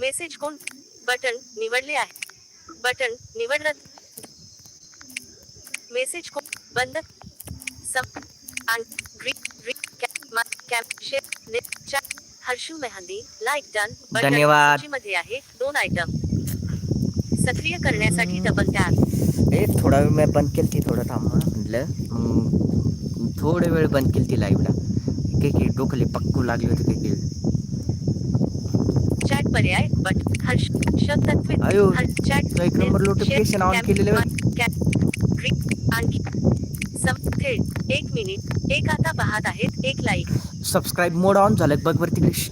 Message कोण? Button निवडले आहे. बटन निवडलं. मेसेज कोण? बंद. Chat Harshu mehndi like done धन्यवाद. सूचीमध्ये आहे. दोन आयटम सक्रिय करण्यासाठी डबल टॅप ए थोडा वेळ मी बंद केली ती थोडं थांब म्हटलं. थोडे वेळ बंद केली ती लाईव्हला काही काही डोकले पक्कू लागले होते काही पर्याय बट हर्ष अयो, तो एक नंबर notification on केलेलं आहे. आणखी सम थेट एक मिनिट एक आता पाहत आहेत एक लाईक सबस्क्राईब मोड ऑन झालं बघ बरं तिकडे. श-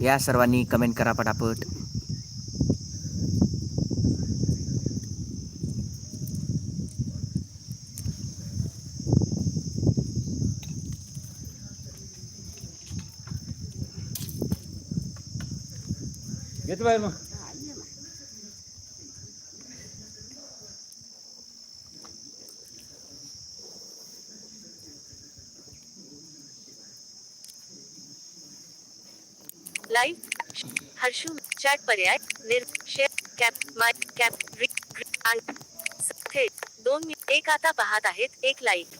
या सर्वांनी कमेंट करा पटापट. बाई मग लाईव्ह हर्षू चॅट पर्याय निर शेअर कॅप माय कॅप थेट दोन मि- एक आता पाहत आहेत एक लाईक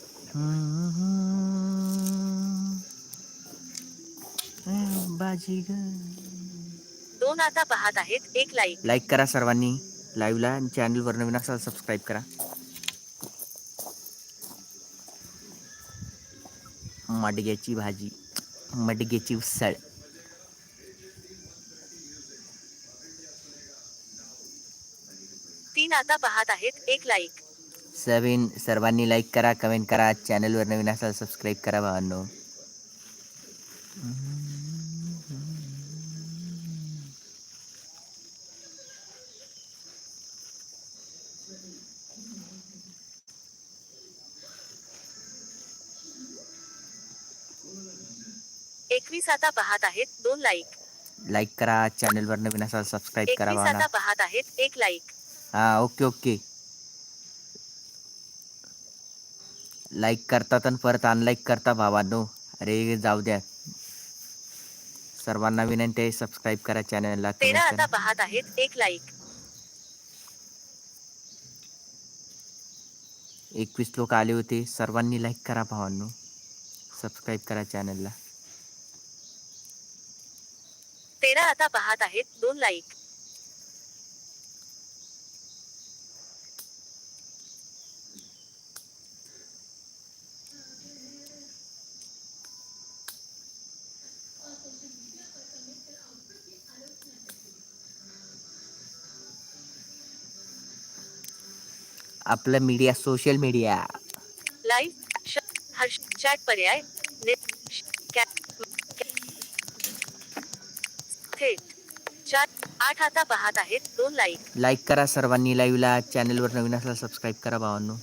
बाजी दोन आता पाहत आहेत. एक लाईक लाईक करा सर्वांनी. लाईव्हला आणि चॅनलवर नवीन असाल सबस्क्राईब करा. मडग्याची भाजी. मडग्याची उसळ. तीन आता पाहत आहेत. एक लाईक सविन सर्वांनी लाईक करा कमेंट करा. चॅनलवर नवीन असाल सबस्क्राईब करा भावांनो. एकवीस आता पाहत आहेत दोन लाईक लाईक करा चॅनलवर नवीन असाल सबस्क्राईब करा एकवीस भावांना आता पाहत आहेत एक लाईक हा ओके ओके लाईक करतात आणि परत अनलाईक करता भावांनो. अरे जाऊ द्या. सर्वांना विनंती आहे सबस्क्राईब करा चॅनलला तेरा आता. पाहत आहेत एक लाईक एकवीस लोक आले होते. सर्वांनी लाईक करा भावांनो. सबस्क्राईब करा चॅनलला तेरा आता पाहत आहेत. दोन लाईक आपलं media social media live Harsh chat पर्याय थेट चार आठ आता पाहत आहेत दोन लाईक लाईक करा सर्वांनी लाईव्हला चॅनलवर नवीन असला सबस्क्राईब करा भावांनो.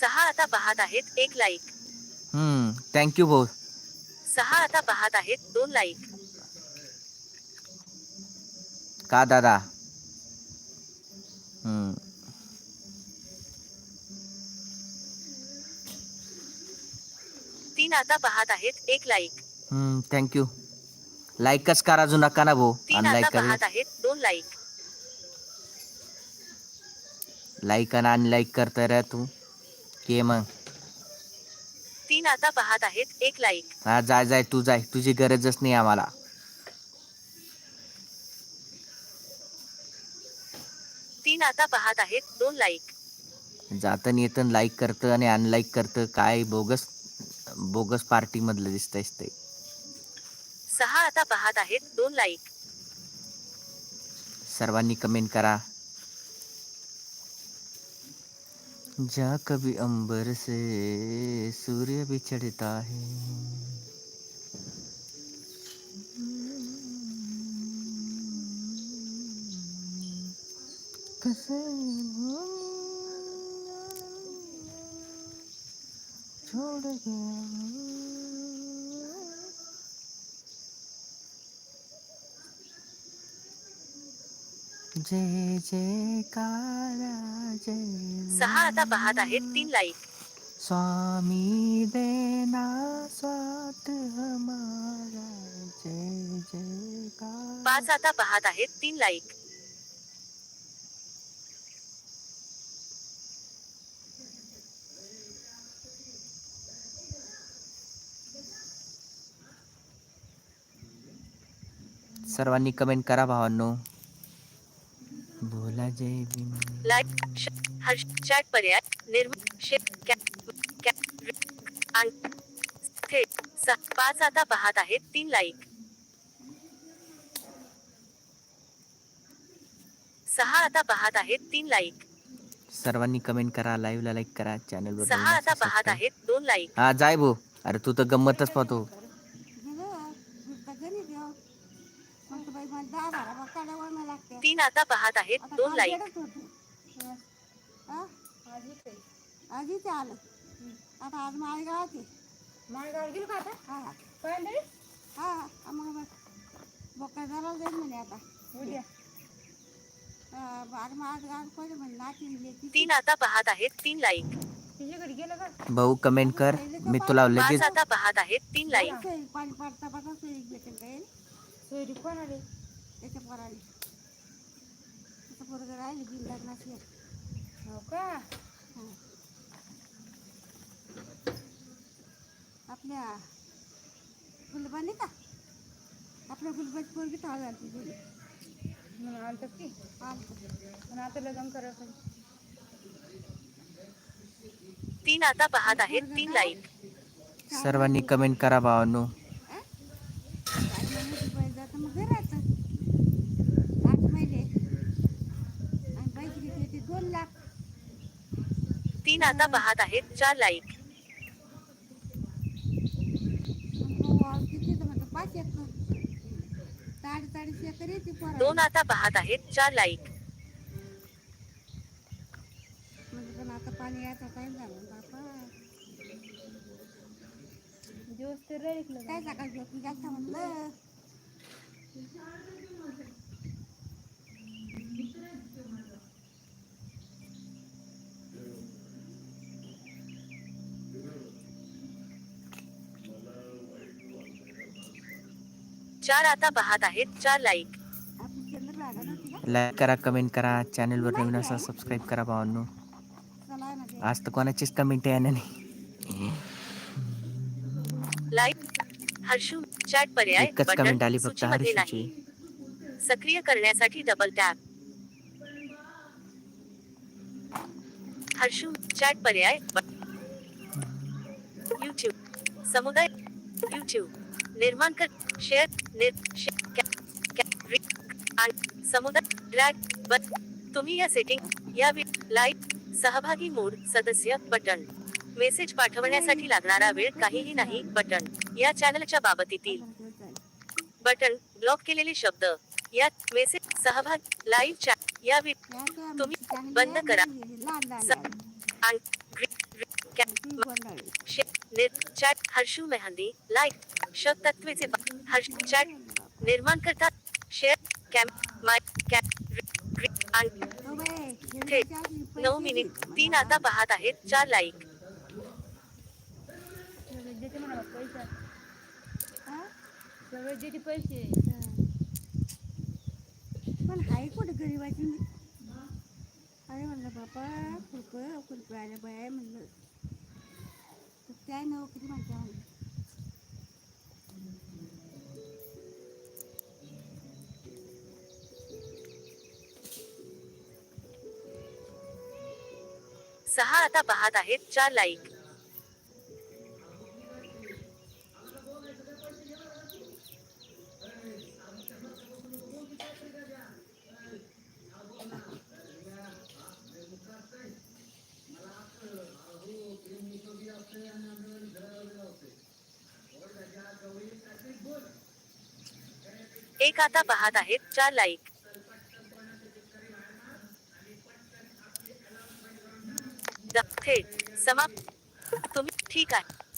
सहा आता पाहत आहेत एक लाईक हम्म थँक्यू भाऊ. सहा आता पाहत आहेत दोन लाईक का दादा? हम्म. तीन आता पाहत आहेत एक लाईक हम्म थँक्यू लाईकच करा अजून नका ना भाऊ. तीन अनलाईक करा पाहत आहेत दोन लाईक लाईक आणि अनलाईक करता रे तू. के मग? तीन आता पाहत आहेत एक लाईक. हा जाय जाय तू जाय तुझी गरजच नाही आम्हाला. तीन आता पाहत आहेत दोन लाईक. जातं येतं लाईक करतं आणि अनलाईक करतं काय बोगस बोगस पार्टी मधलं दिसतंय ते सहा आता पाहत आहेत दोन लाईक. सर्वांनी कमेंट करा. जा कभी अंबर से सूर्य भी चढ़ता है। छोड़ गया। जय जयकारा जय सहा आता पाहत आहेत तीन लाईक स्वामी देना स्वात हमारा जय जयकार. पाच आता पाहत आहेत तीन लाईक सर्वांनी कमेंट करा भावांनो. जय हर्ष चॅट पर्याय पाच आता पाहत आहेत. तीन लाईक सहा आता पाहत आहेत. तीन लाईक सर्वांनी कमेंट करा लाईव्ह ला लाईक करा चॅनल वर सहा आता पाहत आहेत. दोन लाईक हा जाय भो अरे तू तर गंमतच पाहतो. तीन आता पाहत आहेत दोन लाईक आधीच आलं. आता आज माळेगावात आहे. माळगाव गेलो का आता? हा. पाहिलं हा मग मग बोका जरा जाईल म्हणे आता. उद्या. हा, आज माळेगावात पहिले म्हणे? नाची लेकी तीन आता पाहत आहेत तीन लाईक तिच्याकडे गेलं का? भाऊ कमेंट कर. मी तुला पाच लगेच आता पाहत आहेत तीन लाईक पाणी पडता पडता सैल भेटेल काय सोयरी कोण आली त्याच्या पोराने त्याचं पोरगं राहिले बिन लग्नाची हो का? आपल्या गुलबानी का? आपल्या गुलबाची पोरगी टाळ झाली गेली म्हणून आलत की. पण आता लग्न करायचं तीन आता पाहत आहेत तीन लाईक सर्वांनी कमेंट करा भावांनो जातं मग घराचं आठ महिने आणि पैसे किती येते दोन लाख तीन आता पाहत आहेत चार लाईक दोन आता पाहत आहेत चार लाईक म्हणजे चार आता पाहत आहेत चार लाईक लाईक करा कमेंट करा चॅनलवर नवीन असा सबस्क्राईब करा भावांनो. ते आज तर कोणाचीच कमेंट आहे नाही. लाईक हर्षू चॅट पर्याय एकच बटन कमेंट आली फक्त सूचीमध्ये हर्षूची. नाही. सक्रिय करण्यासाठी डबल टॅप हर्षू चॅट पर्याय युट्यूब समुदाय युट्यूब निर्माण कर शेअर निर आणि समुदाय ड्रॅग बट तुम्ही या सेटिंग या लाइट सहभागी मोड सदस्य बटन मेसेज पाठवण्यासाठी लागणारा वेळ काहीही नाही बटन या चॅनलच्या बाबतीतील बटन ब्लॉक केलेले शब्द. या मेसेज सहभाग लाईव्ह चॅट या वि- तुम्ही बंद करा. स- आणि चॅट हर्षू मेहंदी लाईक श तत्वेचे पा- हर्ष चॅट निर्माण करतात शेअर कॅम माय कॅम आणि थेट नऊ मिनिट तीन आता पाहत आहेत चार लाईक पैसा पैसे पण हाय कुठे गरीबाची अरे म्हणलं बापा खुरपं खुरपं आलं बाय म्हणलं काय नाव किती म्हणता सहा आता पाहत आहेत चार लाईक एक आता पाहत आहेत चार लाईक थेट समाप्त. तुम्ही ठीक आहे.